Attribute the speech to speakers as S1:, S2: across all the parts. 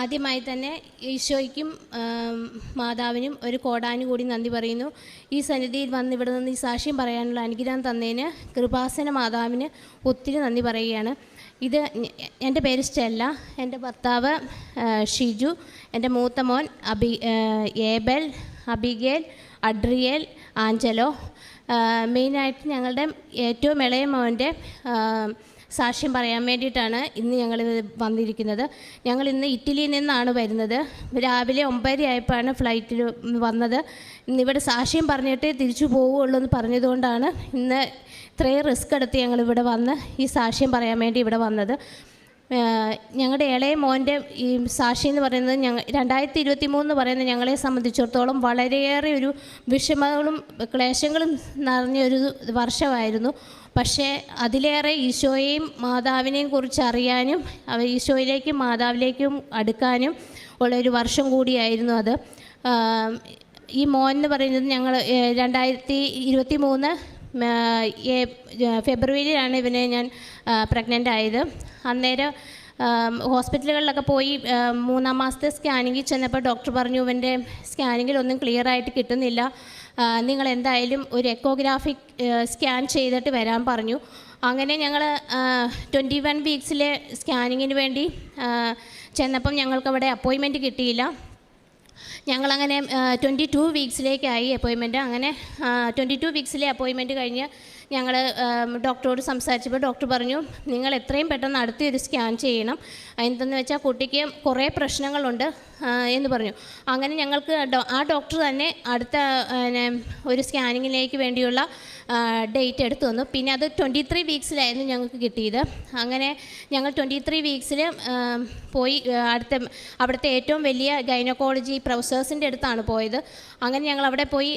S1: ആദ്യമായി തന്നെ ഈശോയ്ക്കും മാതാവിനും ഒരു കോടാനു കൂടി നന്ദി പറയുന്നു. ഈ സന്നിധിയിൽ വന്ന് ഇവിടെ നിന്ന് ഈ സാക്ഷ്യം പറയാനുള്ള അനുഗ്രഹം തന്നതിന് കൃപാസന മാതാവിന് ഒത്തിരി നന്ദി പറയുകയാണ്. ഇത് എന്റെ പേര് സ്റ്റെല്ല എന്റെ ഭർത്താവ് ഷിജു എന്റെ മൂത്ത മോൻ Abi Abel Abigail Adriel Angelo. മെയിനായിട്ട് ഞങ്ങളുടെ ഏറ്റവും ഇളയ മോന്റെ സാക്ഷ്യം പറയാൻ വേണ്ടിയിട്ടാണ് ഇന്ന് ഞങ്ങൾ വന്നിരിക്കുന്നത്. ഞങ്ങൾ ഇന്ന് ഇറ്റലിയിൽ നിന്നാണ് വരുന്നത്. രാവിലെ ഒമ്പതര ആയപ്പോഴാണ് ഫ്ലൈറ്റിൽ വന്നത്. ഇന്ന് ഇവിടെ സാക്ഷ്യം പറഞ്ഞിട്ട് തിരിച്ചു പോവുകയുള്ളൂ എന്ന് പറഞ്ഞതുകൊണ്ടാണ് ഇന്ന് ഇത്രയും റിസ്ക് എടുത്ത് ഞങ്ങൾ ഇവിടെ വന്ന് ഈ സാക്ഷ്യം പറയാൻ വേണ്ടി ഇവിടെ വന്നത്. ഞങ്ങളുടെ ഇളയ മോന്റെ ഈ സാക്ഷി എന്ന് പറയുന്നത് ഞങ്ങൾ രണ്ടായിരത്തി ഇരുപത്തി മൂന്ന് പറയുന്നത് ഞങ്ങളെ സംബന്ധിച്ചിടത്തോളം വളരെയേറെ ഒരു വിഷമങ്ങളും ക്ലേശങ്ങളും നിറഞ്ഞൊരു വർഷമായിരുന്നു. പക്ഷേ അതിലേറെ ഈശോയെയും മാതാവിനെയും കുറിച്ച് അറിയാനും അവ ഈശോയിലേക്കും മാതാവിലേക്കും അടുക്കാനും ഉള്ള ഒരു വർഷം കൂടിയായിരുന്നു അത്. ഈ മോൻ എന്ന് പറയുന്നത് ഞങ്ങൾ രണ്ടായിരത്തി ഇരുപത്തി മൂന്ന് ഫെബ്രുവരിയിലാണ് ഇവനെ ഞാൻ പ്രഗ്നന്റ് ആയത്. അന്നേരം ഹോസ്പിറ്റലുകളിലൊക്കെ പോയി മൂന്നാം മാസത്തെ സ്കാനിങ്ങിൽ ചെന്നപ്പോൾ ഡോക്ടർ പറഞ്ഞു ഇവന്റെ സ്കാനിങ്ങിലൊന്നും ക്ലിയർ ആയിട്ട് കിട്ടുന്നില്ല. നിങ്ങൾ എന്തായാലും ഒരു എക്കോഗ്രാഫിക് സ്കാൻ ചെയ്തിട്ട് വരാൻ പറഞ്ഞു. അങ്ങനെ ഞങ്ങൾ ട്വന്റി വൺ വീക്സിലെ സ്കാനിങ്ങിന് വേണ്ടി ചെന്നപ്പം ഞങ്ങൾക്കവിടെ അപ്പോയിൻമെന്റ് കിട്ടിയില്ല. ഞങ്ങളങ്ങനെ ട്വന്റി ടു വീക്സിലേക്കായി അപ്പോയിൻമെന്റ് അങ്ങനെ ട്വന്റി ടു വീക്സിലെ അപ്പോയിൻമെന്റ് കഴിഞ്ഞ് ഞങ്ങൾ ഡോക്ടറോട് സംസാരിച്ചപ്പോൾ ഡോക്ടർ പറഞ്ഞു നിങ്ങൾ എത്രയും പെട്ടെന്ന് അടുത്തൊരു സ്കാൻ ചെയ്യണം. എന്തെന്ന് വെച്ചാൽ കുട്ടിക്ക് കുറേ പ്രശ്നങ്ങളുണ്ട് എന്ന് പറഞ്ഞു. അങ്ങനെ ഞങ്ങൾക്ക് ആ ഡോക്ടർ തന്നെ അടുത്ത ഒരു സ്കാനിങ്ങിലേക്ക് വേണ്ടിയുള്ള ഡേറ്റ് എടുത്തു തന്നു. പിന്നെ അത് ട്വന്റി ത്രീ വീക്സിലായിരുന്നു ഞങ്ങൾക്ക് കിട്ടിയത്. അങ്ങനെ ഞങ്ങൾ ട്വന്റി ത്രീ വീക്സിൽ പോയി അടുത്ത അവിടുത്തെ ഏറ്റവും വലിയ ഗൈനക്കോളജി പ്രൊഫസേഴ്സിന്റെ അടുത്താണ് പോയത്. അങ്ങനെ ഞങ്ങൾ അവിടെ പോയി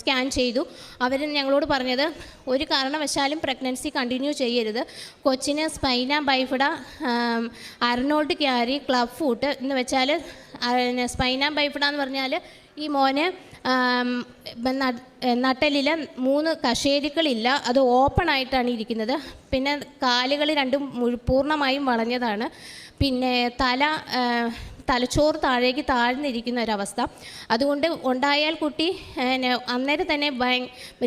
S1: സ്കാൻ ചെയ്തു. അവർ ഞങ്ങളോട് പറഞ്ഞത് ഒരു കാരണവശാലും പ്രഗ്നൻസി കണ്ടിന്യൂ ചെയ്യരുത്. കൊച്ചിന് spina bifida Arnold Chiari club foot എന്ന് വെച്ചാൽ സ്പൈന ബൈഫിഡ എന്ന് പറഞ്ഞാൽ ഈ മോന് നട്ടലിൽ മൂന്ന് കശേരികളില്ല. അത് ഓപ്പൺ ആയിട്ടാണ് ഇരിക്കുന്നത്. പിന്നെ കാലുകൾ രണ്ടും പൂർണമായും വളഞ്ഞതാണ്. പിന്നെ തല തലച്ചോറ് താഴേക്ക് താഴ്ന്നിരിക്കുന്ന ഒരവസ്ഥ. അതുകൊണ്ട് ഉണ്ടായാൽ കുട്ടി അന്നേരം തന്നെ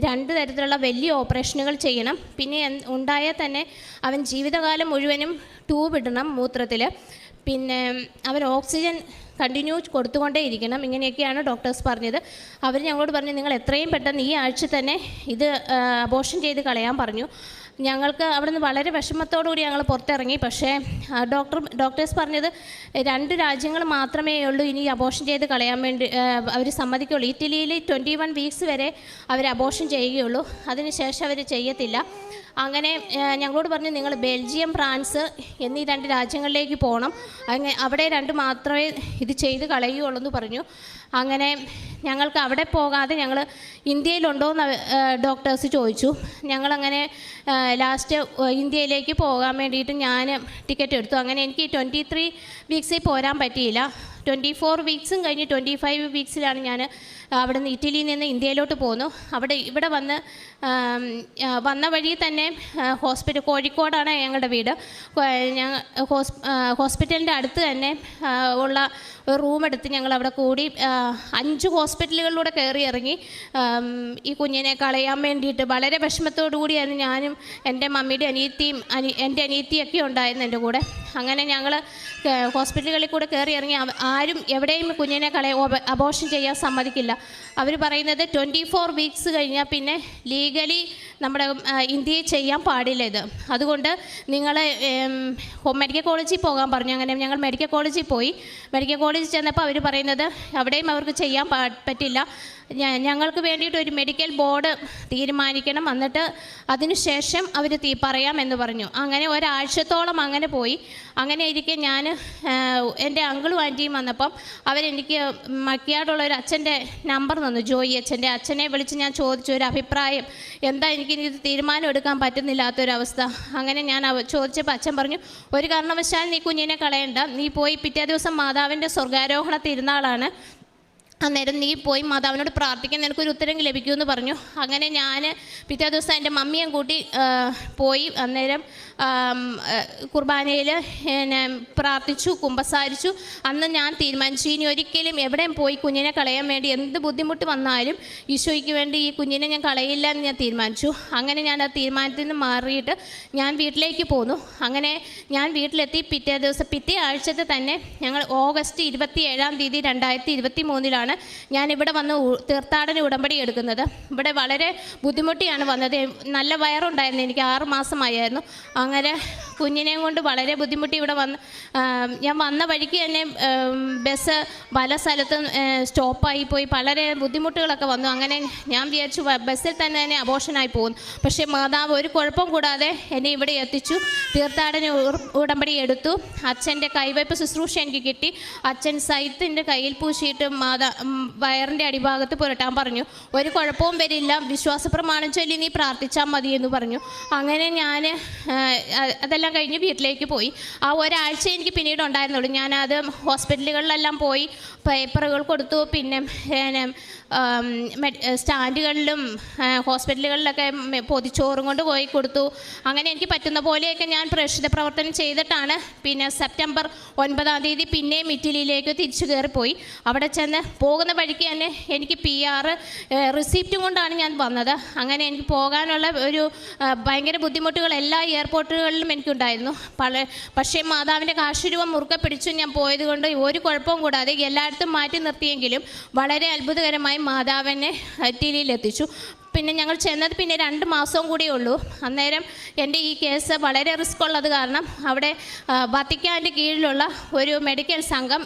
S1: രണ്ട് തരത്തിലുള്ള വലിയ ഓപ്പറേഷനുകൾ ചെയ്യണം. പിന്നെ ഉണ്ടായാൽ തന്നെ അവൻ ജീവിതകാലം മുഴുവനും ട്യൂബ് ഇടണം മൂത്രത്തിൽ പിന്നെ അവൻ ഓക്സിജൻ കണ്ടിന്യൂ കൊടുത്തുകൊണ്ടേ ഇരിക്കണം. ഇങ്ങനെയൊക്കെയാണ് ഡോക്ടേഴ്സ് പറഞ്ഞത്. അവർ ഞങ്ങളോട് പറഞ്ഞു നിങ്ങൾ എത്രയും പെട്ടെന്ന് ഈ ആഴ്ച തന്നെ ഇത് അബോഷൻ ചെയ്ത് കളയാൻ പറഞ്ഞു. ഞങ്ങൾക്ക് അവിടെ നിന്ന് വളരെ വിഷമത്തോടു കൂടി ഞങ്ങൾ പുറത്തിറങ്ങി. പക്ഷേ ഡോക്ടർ ഡോക്ടേഴ്സ് പറഞ്ഞത് രണ്ട് രാജ്യങ്ങൾ മാത്രമേ ഉള്ളൂ ഇനി അബോഷൻ ചെയ്ത് കളയാൻ വേണ്ടി അവർ സമ്മതിക്കുള്ളൂ ഇറ്റലിയിൽ ട്വന്റി വൺ വീക്സ് വരെ അവർ അബോഷൻ ചെയ്യുകയുള്ളൂ. അതിനുശേഷം അവർ ചെയ്യത്തില്ല. അങ്ങനെ ഞങ്ങളോട് പറഞ്ഞു നിങ്ങൾ ബെൽജിയം ഫ്രാൻസ് എന്നീ രണ്ട് രാജ്യങ്ങളിലേക്ക് പോകണം. അങ്ങനെ അവിടെ രണ്ട് മാത്രമേ ഇത് ചെയ്ത് കളയുകയുള്ളൂ എന്ന് പറഞ്ഞു. അങ്ങനെ ഞങ്ങൾക്ക് അവിടെ പോകാതെ ഞങ്ങൾ ഇന്ത്യയിലുണ്ടോ എന്ന് ഡോക്ടേഴ്സ് ചോദിച്ചു. ഞങ്ങളങ്ങനെ ലാസ്റ്റ് ഇന്ത്യയിലേക്ക് പോകാൻ വേണ്ടിയിട്ട് ഞാൻ ടിക്കറ്റ് എടുത്തു. അങ്ങനെ എനിക്ക് ട്വന്റി ത്രീ വീക്സിൽ പോരാൻ പറ്റിയില്ല. ട്വന്റി ഫോർ വീക്സും കഴിഞ്ഞ് ട്വന്റി ഫൈവ് വീക്സിലാണ് ഞാൻ അവിടെ നിന്ന് ഇറ്റലിയിൽ നിന്ന് ഇന്ത്യയിലോട്ട് പോന്നു. അവിടെ ഇവിടെ വന്ന് വന്ന വഴി തന്നെ ഹോസ്പിറ്റൽ കോഴിക്കോടാണ് ഞങ്ങളുടെ വീട്. ഞങ്ങൾ ഹോസ് ഹോസ്പിറ്റലിന്റെ അടുത്ത് തന്നെ ഉള്ള ഒരു റൂം എടുത്ത് ഞങ്ങൾ അവിടെ കൂടി അഞ്ച് ഹോസ്പിറ്റലുകളിലൂടെ കയറി ഇറങ്ങി. ഈ കുഞ്ഞിനെ കളയാൻ വേണ്ടിയിട്ട് വളരെ വിഷമത്തോടു കൂടിയായിരുന്നു ഞാനും എന്റെ മമ്മിയുടെ അനിയത്തിയും അനി എന്റെ അനിയത്തിയൊക്കെ ഉണ്ടായിരുന്നു എന്റെ കൂടെ. അങ്ങനെ ഞങ്ങൾ ഹോസ്പിറ്റലുകളിൽ കൂടെ കയറി ഇറങ്ങി. അവ- ആരും എവിടെയും കുഞ്ഞിനെ കളയ അബോഷൻ ചെയ്യാൻ സമ്മതിക്കില്ല. അവർ പറയുന്നത് ട്വന്റി ഫോർ വീക്സ് കഴിഞ്ഞാൽ പിന്നെ ലീഗലി നമ്മുടെ ഇന്ത്യയിൽ ചെയ്യാൻ പാടില്ല ഇത്. അതുകൊണ്ട് നിങ്ങൾ മെഡിക്കൽ കോളേജിൽ പോകാൻ പറഞ്ഞു. അങ്ങനെ ഞങ്ങൾ മെഡിക്കൽ കോളേജിൽ പോയി. മെഡിക്കൽ കോളേജിൽ ചെന്നപ്പോൾ അവർ പറയുന്നത് അവിടെയും അവർക്ക് ചെയ്യാൻ പറ്റില്ല. ഞങ്ങൾക്ക് വേണ്ടിയിട്ട് ഒരു മെഡിക്കൽ ബോർഡ് തീരുമാനിക്കണം. എന്നിട്ട് അതിനുശേഷം അവർ തീ പറയാമെന്ന് പറഞ്ഞു. അങ്ങനെ ഒരാഴ്ചത്തോളം അങ്ങനെ പോയി. അങ്ങനെ ഇരിക്കെ ഞാൻ എന്റെ അങ്കിളും ആന്റിയും വന്നപ്പം അവരെനിക്ക് മക്കിയാടുള്ള ഒരു അച്ഛന്റെ നമ്പർ തന്നു. ജോയി അച്ഛന്റെ അച്ഛനെ വിളിച്ച് ഞാൻ ചോദിച്ചു. ഒരു അഭിപ്രായം എന്താ ഇത് തീരുമാനം എടുക്കാൻ പറ്റുന്നില്ലാത്തൊരവസ്ഥ. അങ്ങനെ ഞാൻ അവ- ചോദിച്ചപ്പോൾ അച്ഛൻ പറഞ്ഞു ഒരു കാരണവശാൽ നീ കുഞ്ഞിനെ കളയണ്ട. നീ പോയി പിറ്റേ ദിവസം മാതാവിന്റെ സ്വർഗാരോഹണ തിരുനാളാണ് അന്നേരം നീ പോയി മാതാവിനോട് പ്രാർത്ഥിക്കാൻ നിനക്കൊരു ഉത്തരം ലഭിക്കുമെന്ന് പറഞ്ഞു. അങ്ങനെ ഞാൻ പിറ്റേ ദിവസം എന്റെ മമ്മിയും കൂട്ടി പോയി. അന്നേരം കുർബാനയിൽ പ്രാർത്ഥിച്ചു കുമ്പസാരിച്ചു. അന്ന് ഞാൻ തീരുമാനിച്ചു ഇനി ഒരിക്കലും എവിടെയും പോയി കുഞ്ഞിനെ കളയാൻ വേണ്ടി എന്ത് ബുദ്ധിമുട്ട് വന്നാലും ഈശോയ്ക്ക് വേണ്ടി ഈ കുഞ്ഞിനെ ഞാൻ കളയില്ല എന്ന് ഞാൻ തീരുമാനിച്ചു. അങ്ങനെ ഞാൻ ആ തീരുമാനത്തിൽ നിന്ന് മാറിയിട്ട് ഞാൻ വീട്ടിലേക്ക് പോന്നു. അങ്ങനെ ഞാൻ വീട്ടിലെത്തി. പിറ്റേ ദിവസം പിറ്റേ ആഴ്ചത്തെ തന്നെ ഞങ്ങൾ ഓഗസ്റ്റ് ഇരുപത്തി ഏഴാം തീയതി രണ്ടായിരത്തി ഇരുപത്തി മൂന്നിലാണ് ഞാൻ ഇവിടെ വന്ന് തീർത്ഥാടന ഉടമ്പടി എടുക്കുന്നത്. ഇവിടെ വളരെ ബുദ്ധിമുട്ടിയാണ് വന്നത്. നല്ല വയറുണ്ടായിരുന്നു. എനിക്ക് ആറ് മാസമായിരുന്നു. അങ്ങനെ കുഞ്ഞിനെയും കൊണ്ട് വളരെ ബുദ്ധിമുട്ടി ഇവിടെ വന്ന് ഞാൻ വന്ന വഴിക്ക് തന്നെ ബസ് പല സ്ഥലത്തും സ്റ്റോപ്പായി പോയി. വളരെ ബുദ്ധിമുട്ടുകളൊക്കെ വന്നു. അങ്ങനെ ഞാൻ വിചാരിച്ചു ബസ്സിൽ തന്നെ തന്നെ അബോഷനായി പോകുന്നു. പക്ഷേ മാതാവ് ഒരു കുഴപ്പം കൂടാതെ എന്നെ ഇവിടെ എത്തിച്ചു. തീർത്ഥാടന ഉടമ്പടി എടുത്തു. അച്ഛന്റെ കൈവയ്പ് ശുശ്രൂഷ എനിക്ക് കിട്ടി. അച്ഛൻ സൈത്തിന്റെ കയ്യിൽ പൂശിയിട്ട് മാതാ വയറിന്റെ അടിഭാഗത്ത് പുരട്ടാൻ പറഞ്ഞു. ഒരു കുഴപ്പവും വരില്ല. വിശ്വാസ പ്രമാണം ചൊല്ലി നീ പ്രാർത്ഥിച്ചാൽ മതി എന്ന് പറഞ്ഞു. അങ്ങനെ ഞാൻ അതെല്ലാം കഴിഞ്ഞ് വീട്ടിലേക്ക് പോയി. ആ ഒരാഴ്ച എനിക്ക് പിന്നീട് ഉണ്ടായിരുന്നുള്ളൂ. ഞാനത് ഹോസ്പിറ്റലുകളിലെല്ലാം പോയി പേപ്പറുകൾ കൊടുത്തു. പിന്നെ സ്റ്റാൻഡുകളിലും ഹോസ്പിറ്റലുകളിലൊക്കെ പൊതിച്ചോറും കൊണ്ട് പോയി കൊടുത്തു. അങ്ങനെ എനിക്ക് പറ്റുന്ന പോലെയൊക്കെ ഞാൻ പ്രേക്ഷിത പ്രവർത്തനം ചെയ്തിട്ടാണ്. പിന്നെ സെപ്റ്റംബർ ഒൻപതാം തീയതി പിന്നെയും ഇറ്റലിയിലേക്ക് തിരിച്ചു കയറിപ്പോയി. അവിടെ ചെന്ന് പോകുന്ന വഴിക്ക് തന്നെ എനിക്ക് പി ആർ റിസീപ്റ്റും കൊണ്ടാണ് ഞാൻ വന്നത്. അങ്ങനെ എനിക്ക് പോകാനുള്ള ഒരു ഭയങ്കര ബുദ്ധിമുട്ടുകൾ എല്ലാ എയർപോർട്ടുകളിലും എനിക്കുണ്ടായിരുന്നു. പല പക്ഷേ മാതാവിന്റെ കാശുരൂപം മുറുക്കെ പിടിച്ചു ഞാൻ പോയത് കൊണ്ട് ഒരു കുഴപ്പവും കൂടാതെ എല്ലായിടത്തും മാറ്റി നിർത്തിയെങ്കിലും വളരെ അത്ഭുതകരമായി മാതാവിനെ എത്തിച്ചു. പിന്നെ ഞങ്ങൾ ചെന്നത് പിന്നെ രണ്ട് മാസവും കൂടിയേ ഉള്ളൂ. അന്നേരം എന്റെ ഈ കേസ് വളരെ റിസ്ക് ഉള്ളത് കാരണം അവിടെ വത്തിക്കാന്റെ കീഴിലുള്ള ഒരു മെഡിക്കൽ സംഘം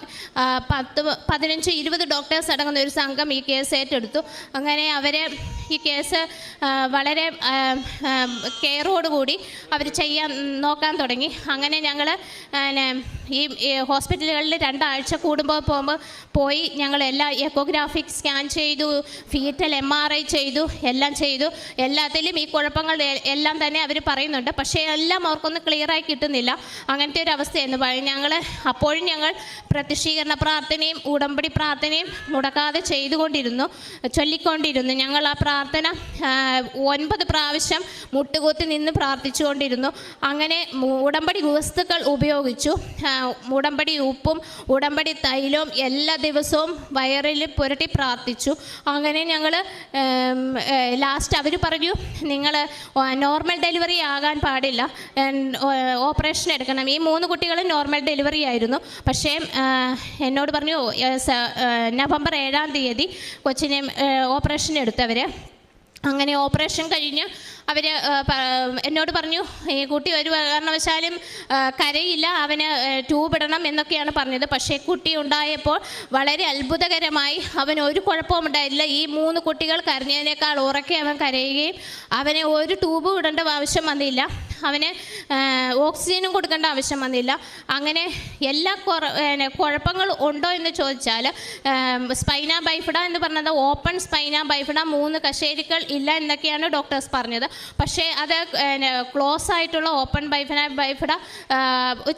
S1: പത്ത് പതിനഞ്ച് ഇരുപത് ഡോക്ടേഴ്സ് അടങ്ങുന്ന ഒരു സംഘം ഈ കേസ് ഏറ്റെടുത്തു. അങ്ങനെ അവരെ ഈ കേസ് വളരെ കെയറോടുകൂടി അവർ ചെയ്യാൻ നോക്കാൻ തുടങ്ങി. അങ്ങനെ ഞങ്ങൾ ഈ ഹോസ്പിറ്റലുകളിൽ രണ്ടാഴ്ച കൂടുമ്പോൾ പോകുമ്പോൾ പോയി ഞങ്ങൾ എല്ലാ എക്കോഗ്രാഫിക് സ്കാൻ ചെയ്തു ഫീറ്റൽ എം ആർ ഐ ചെയ്തു എല്ലാം ചെയ്തു. എല്ലാത്തിലും ഈ കുഴപ്പങ്ങൾ എല്ലാം തന്നെ അവർ പറയുന്നുണ്ട്. പക്ഷേ എല്ലാം അവർക്കൊന്ന് ക്ലിയറായി കിട്ടുന്നില്ല. അങ്ങനത്തെ ഒരു അവസ്ഥയെന്ന് പറയും ഞങ്ങൾ അപ്പോഴും ഞങ്ങൾ പ്രതിഷ്ഠീകരണ പ്രാർത്ഥനയും ഉടമ്പടി പ്രാർത്ഥനയും മുടക്കാതെ ചെയ്തുകൊണ്ടിരുന്നു. ചൊല്ലിക്കൊണ്ടിരുന്നു. ഞങ്ങൾ ആ പ്രാർത്ഥന ഒൻപത് പ്രാവശ്യം മുട്ടുകുത്തി നിന്ന് പ്രാർത്ഥിച്ചുകൊണ്ടിരുന്നു. അങ്ങനെ ഉടമ്പടി വസ്തുക്കൾ ഉപയോഗിച്ചു. ഉടമ്പടി ഉപ്പും ഉടമ്പടി തൈലവും എല്ലാ ദിവസവും വയറിൽ പുരട്ടി പ്രാർത്ഥിച്ചു. അങ്ങനെ ഞങ്ങൾ ലാസ്റ്റ് അവർ പറഞ്ഞു നിങ്ങൾ നോർമൽ ഡെലിവറി ആകാൻ പാടില്ല. ഓപ്പറേഷൻ എടുക്കണം. ഈ മൂന്ന് കുട്ടികളും നോർമൽ ഡെലിവറി ആയിരുന്നു. പക്ഷേ എന്നോട് പറഞ്ഞു നവംബർ ഏഴാം തീയതി കൊച്ചിനെ ഓപ്പറേഷൻ എടുത്തവർ അങ്ങനെ ഓപ്പറേഷൻ കഴിഞ്ഞ് അവർ എന്നോട് പറഞ്ഞു ഈ കുട്ടി ഒരു കാരണവശാലും കരയില്ല അവന് ട്യൂബ് ഇടണം എന്നൊക്കെയാണ് പറഞ്ഞത്. പക്ഷേ കുട്ടി ഉണ്ടായപ്പോൾ വളരെ അത്ഭുതകരമായി അവൻ ഒരു കുഴപ്പവും ഉണ്ടായില്ല. ഈ മൂന്ന് കുട്ടികൾ കരഞ്ഞതിനേക്കാൾ ഉറക്കെ അവൻ കരയുകയും അവനെ ഒരു ട്യൂബ് ഇടേണ്ട ആവശ്യം വന്നില്ല. അവന് ഓക്സിജനും കൊടുക്കേണ്ട ആവശ്യം വന്നില്ല. അങ്ങനെ എല്ലാ കുഴപ്പങ്ങൾ ഉണ്ടോ എന്ന് ചോദിച്ചാൽ സ്പൈന ബൈഫിഡ എന്ന് പറഞ്ഞത് ഓപ്പൺ സ്പൈന ബൈഫിഡ മൂന്ന് കശേരികൾ ഇല്ല എന്നൊക്കെയാണ് ഡോക്ടേഴ്സ് പറഞ്ഞത്. പക്ഷേ അത് ക്ലോസ് ആയിട്ടുള്ള ഓപ്പൺ ബൈഫിന ബൈഫിഡ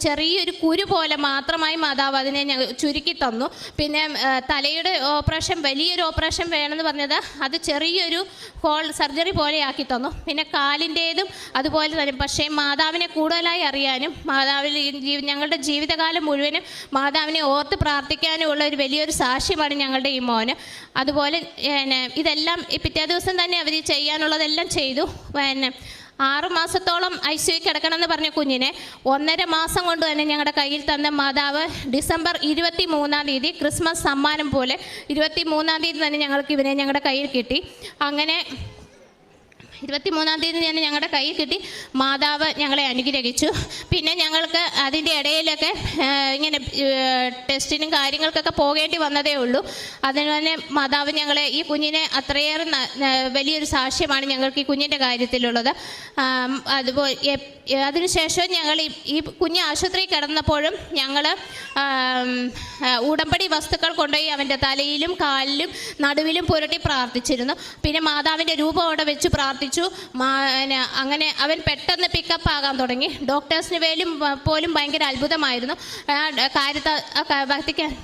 S1: ചെറിയൊരു കുരു പോലെ മാത്രമായി മാതാവ് അതിനെ ഞങ്ങൾ ചുരുക്കി തന്നു. പിന്നെ തലയുടെ ഓപ്പറേഷൻ വലിയൊരു ഓപ്പറേഷൻ വേണമെന്ന് പറഞ്ഞത് അത് ചെറിയൊരു ഹോൾ സർജറി പോലെ ആക്കി തന്നു. പിന്നെ കാലിന്റേതും അതുപോലെ തന്നെ പക്ഷേ മാതാവിനെ കൂടുതലായി അറിയാനും മാതാവിൽ ഞങ്ങളുടെ ജീവിതകാലം മുഴുവനും മാതാവിനെ ഓർത്ത് പ്രാർത്ഥിക്കാനും ഉള്ള ഒരു വലിയൊരു സാക്ഷ്യമാണ് ഞങ്ങളുടെ ഈ മോന്. അതുപോലെ ഇതെല്ലാം പിറ്റേ ദിവസം തന്നെ അവർ ചെയ്യാനുള്ളതെല്ലാം ചെയ്തു. പിന്നെ ആറ് മാസത്തോളം ഐ സി കിടക്കണമെന്ന് പറഞ്ഞ കുഞ്ഞിനെ ഒന്നര മാസം കൊണ്ട് തന്നെ ഞങ്ങളുടെ കയ്യിൽ തന്ന മാതാവ് ഡിസംബർ ഇരുപത്തി മൂന്നാം തീയതി ക്രിസ്മസ് സമ്മാനം പോലെ ഇരുപത്തി മൂന്നാം തീയതി തന്നെ ഞങ്ങൾക്ക് ഇവനെ ഞങ്ങളുടെ കയ്യിൽ കിട്ടി. അങ്ങനെ ഇരുപത്തി മൂന്നാം തീയതി തന്നെ ഞങ്ങളുടെ കയ്യിൽ കിട്ടി. മാതാവ് ഞങ്ങളെ അനുഗ്രഹിച്ചു. പിന്നെ ഞങ്ങൾക്ക് അതിന്റെ ഇടയിലൊക്കെ ഇങ്ങനെ ടെസ്റ്റിനും കാര്യങ്ങൾക്കൊക്കെ പോകേണ്ടി വന്നതേ ഉള്ളൂ. അതിന് തന്നെ മാതാവ് ഞങ്ങളെ ഈ കുഞ്ഞിനെ അത്രയേറെ വലിയൊരു സാക്ഷ്യമാണ് ഞങ്ങൾക്ക് ഈ കുഞ്ഞിന്റെ കാര്യത്തിലുള്ളത്. അതുപോലെ അതിനുശേഷം ഞങ്ങൾ ഈ ഈ കുഞ്ഞ് ആശുപത്രിയിൽ കിടന്നപ്പോഴും ഞങ്ങൾ ഉടമ്പടി വസ്തുക്കൾ കൊണ്ടുപോയി അവന്റെ തലയിലും കാലിലും നടുവിലും പുരട്ടി പ്രാർത്ഥിച്ചിരുന്നു. പിന്നെ മാതാവിന്റെ രൂപം അവിടെ വെച്ച് പ്രാർത്ഥിച്ചു. മാ- അങ്ങനെ അവൻ പെട്ടെന്ന് പിക്കപ്പ് ആകാൻ തുടങ്ങി. ഡോക്ടേഴ്സിന് വേലും പോലും ഭയങ്കര അത്ഭുതമായിരുന്നു. കാര്യത്ത വത്തിക്കാൻ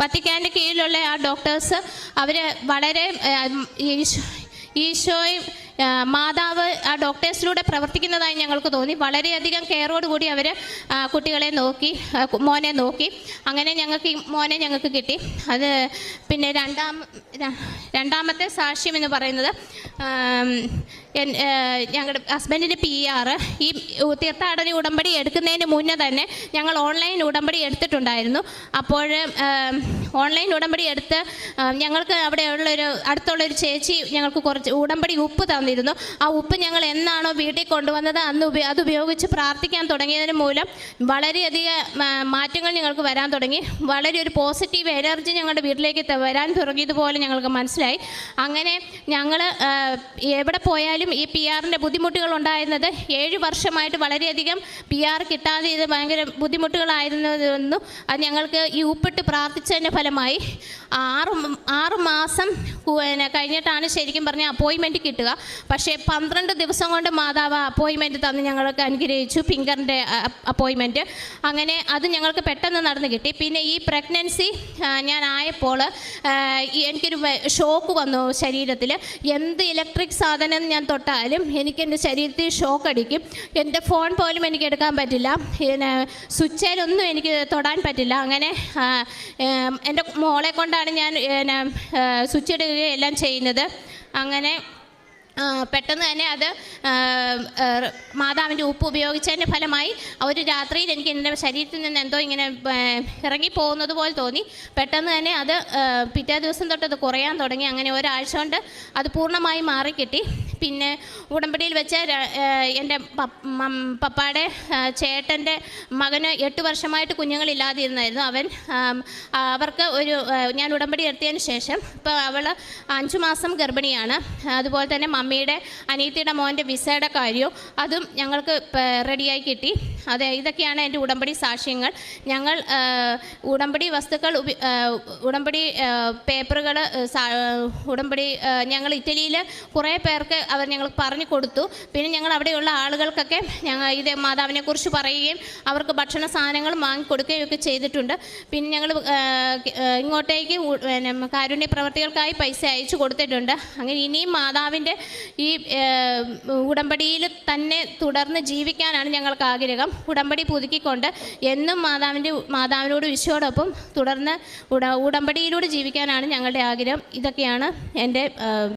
S1: വത്തിക്കാന്റെ കീഴിലുള്ള ആ ഡോക്ടേഴ്സ് അവർ വളരെ ഈശോയും മാതാവ് ആ ഡോക്ടേഴ്സിലൂടെ പ്രവർത്തിക്കുന്നതായി ഞങ്ങൾക്ക് തോന്നി. വളരെയധികം കെയറോടുകൂടി അവർ കുട്ടികളെ നോക്കി മോനെ നോക്കി. അങ്ങനെ ഞങ്ങൾക്ക് മോനെ ഞങ്ങൾക്ക് കിട്ടി. അത് പിന്നെ രണ്ടാം രണ്ടാമത്തെ സാക്ഷ്യം എന്ന് പറയുന്നത് ഞങ്ങളുടെ ഹസ്ബൻഡിന്റെ പി ആർ ഈ തീർത്ഥാടന ഉടമ്പടി എടുക്കുന്നതിന് മുന്നേ തന്നെ ഞങ്ങൾ ഓൺലൈൻ ഉടമ്പടി എടുത്തിട്ടുണ്ടായിരുന്നു. അപ്പോൾ ഓൺലൈൻ ഉടമ്പടി എടുത്ത് ഞങ്ങൾക്ക് അവിടെയുള്ളൊരു അടുത്തുള്ളൊരു ചേച്ചി ഞങ്ങൾക്ക് കുറച്ച് ഉടമ്പടി ഉപ്പ് തന്നിരുന്നു. ആ ഉപ്പ് ഞങ്ങൾ എന്നാണോ വീട്ടിൽ കൊണ്ടുവന്നത് അന്ന് അത് ഉപയോഗിച്ച് പ്രാർത്ഥിക്കാൻ തുടങ്ങിയതിന് മൂലം വളരെയധികം മാറ്റങ്ങൾ ഞങ്ങൾക്ക് വരാൻ തുടങ്ങി. വളരെ ഒരു പോസിറ്റീവ് എനർജി ഞങ്ങളുടെ വീട്ടിലേക്ക് വരാൻ തുടങ്ങിയതുപോലെ ഞങ്ങൾക്ക് മനസ്സിലായി. അങ്ങനെ ഞങ്ങൾ എവിടെ പോയാലും ഈ പി ആറിന്റെ ബുദ്ധിമുട്ടുകൾ ഉണ്ടായിരുന്നത് ഏഴ് വർഷമായിട്ട് വളരെയധികം പി ആർ കിട്ടാതെ ഇത് ഭയങ്കര ബുദ്ധിമുട്ടുകളായിരുന്നു അത് ഞങ്ങൾക്ക് ഈ ഉപ്പിട്ട് പ്രാർത്ഥിച്ചതിന്റെ ഫലമായി ആറ് ആറ് മാസം പിന്നെ കഴിഞ്ഞിട്ടാണ് ശരിക്കും പറഞ്ഞ അപ്പോയിൻമെന്റ് കിട്ടുക. പക്ഷേ പന്ത്രണ്ട് ദിവസം കൊണ്ട് മാതാവ് അപ്പോയിൻമെന്റ് തന്ന് ഞങ്ങൾക്ക് അനുഗ്രഹിച്ചു ഫിംഗറിന്റെ അപ്പോയിൻമെന്റ്. അങ്ങനെ അത് ഞങ്ങൾക്ക് പെട്ടെന്ന് നടന്നു കിട്ടി. പിന്നെ ഈ പ്രഗ്നൻസി ഞാൻ ആയപ്പോൾ എനിക്കൊരു ഷോക്ക് വന്നു ശരീരത്തിൽ. എന്ത് ഇലക്ട്രിക് സാധനം ഞാൻ തൊട്ടാലും എനിക്ക് എന്റെ ശരീരത്തിൽ ഷോക്ക് അടിക്കും. എന്റെ ഫോൺ പോലും എനിക്ക് എടുക്കാൻ പറ്റില്ല. പിന്നെ സ്വിച്ചേലൊന്നും എനിക്ക് തൊടാൻ പറ്റില്ല. അങ്ങനെ എന്റെ മോളെ കൊണ്ടാണ് ഞാൻ സ്വിച്ച് ഇടുകയും എല്ലാം ചെയ്യുന്നത്. അങ്ങനെ പെട്ടെന്ന് തന്നെ അത് മാതാവിന്റെ ഉപ്പ് ഉപയോഗിച്ചതിന്റെ ഫലമായി ഒരു രാത്രിയിൽ എനിക്ക് എന്റെ ശരീരത്തിൽ നിന്ന് എന്തോ ഇങ്ങനെ ഇറങ്ങിപ്പോകുന്നത് പോലെ തോന്നി. പെട്ടെന്ന് തന്നെ അത് പിറ്റേ ദിവസം തൊട്ട് അത് കുറയാൻ തുടങ്ങി. അങ്ങനെ ഒരാഴ്ച കൊണ്ട് അത് പൂർണമായി മാറിക്കിട്ടി. പിന്നെ ഉടമ്പടിയിൽ വെച്ച് എന്റെ പപ്പായുടെ ചേട്ടന്റെ മകന് എട്ട് വർഷമായിട്ട് കുഞ്ഞുങ്ങളില്ലാതിരുന്നായിരുന്നു. അവൻ അവർക്ക് ഒരു ഞാൻ ഉടമ്പടി എടുത്തതിന് ശേഷം ഇപ്പോൾ അവൾ അഞ്ചു മാസം ഗർഭിണിയാണ്. അതുപോലെ തന്നെ മമ്മിയുടെ അനിയത്തിയുടെ മോന്റെ വിസയുടെ കാര്യവും അതും ഞങ്ങൾക്ക് റെഡിയായി കിട്ടി. അതെ ഇതൊക്കെയാണ് എന്റെ ഉടമ്പടി സാക്ഷ്യങ്ങൾ. ഞങ്ങൾ ഉടമ്പടി വസ്തുക്കൾ ഉടമ്പടി പേപ്പറുകൾ ഉടമ്പടി ഞങ്ങൾ ഇറ്റലിയിൽ കുറേ പേർക്ക് അവർ ഞങ്ങൾ പറഞ്ഞു കൊടുത്തു. പിന്നെ ഞങ്ങൾ അവിടെയുള്ള ആളുകൾക്കൊക്കെ ഞങ്ങൾ ഇത് മാതാവിനെക്കുറിച്ച് പറയുകയും അവർക്ക് ഭക്ഷണ സാധനങ്ങൾ വാങ്ങിക്കൊടുക്കുകയും ഒക്കെ ചെയ്തിട്ടുണ്ട്. പിന്നെ ഞങ്ങൾ ഇങ്ങോട്ടേക്ക് കാരുണ്യ പ്രവർത്തികൾക്കായി പൈസ അയച്ചു കൊടുത്തിട്ടുണ്ട്. അങ്ങനെ ഇനിയും മാതാവിന്റെ ഈ ഉടമ്പടിയിൽ തന്നെ തുടർന്ന് ജീവിക്കാനാണ് ഞങ്ങൾക്ക് ആഗ്രഹം. ഉടമ്പടി പുതുക്കിക്കൊണ്ട് എന്നും മാതാവിന്റെ മാതാവിനോട് വിശ്വയോടൊപ്പം തുടർന്ന് ഉട ഉടമ്പടിയിലൂടെ ജീവിക്കാനാണ് ഞങ്ങളുടെ ആഗ്രഹം. ഇതൊക്കെയാണ് എന്റെ